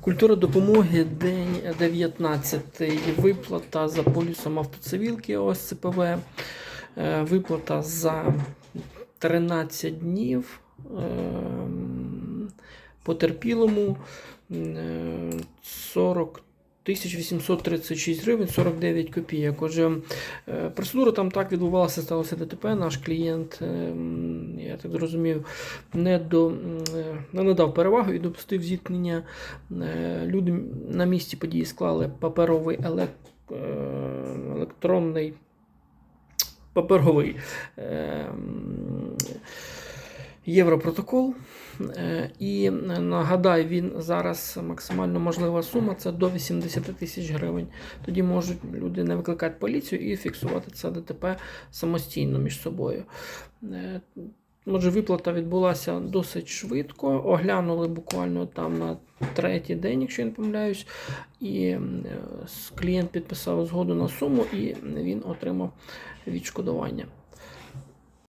Культура допомоги, день 19. Виплата за полюсом автоцивілки ОСЦПВ. Е, Виплата за 13 днів. ем, Потерпілому е, 40 1836 гривень 49 копійок. Отже, е, процедура там так відбувалася, сталося ДТП. Наш клієнт, ем, я так зрозумів, не, до, е, не надав перевагу і допустив зіткнення. Е, Люди на місці події склали паперовий елек... е, електронний паперовий європротокол. І нагадаю, він зараз максимально можлива сума це до 80 тисяч гривень. Тоді можуть люди не викликати поліцію і фіксувати це ДТП самостійно між собою. Е, Отже, виплата відбулася досить швидко. Оглянули буквально там на третій день, якщо я не помиляюсь, і е, клієнт підписав згоду на суму, і він отримав відшкодування.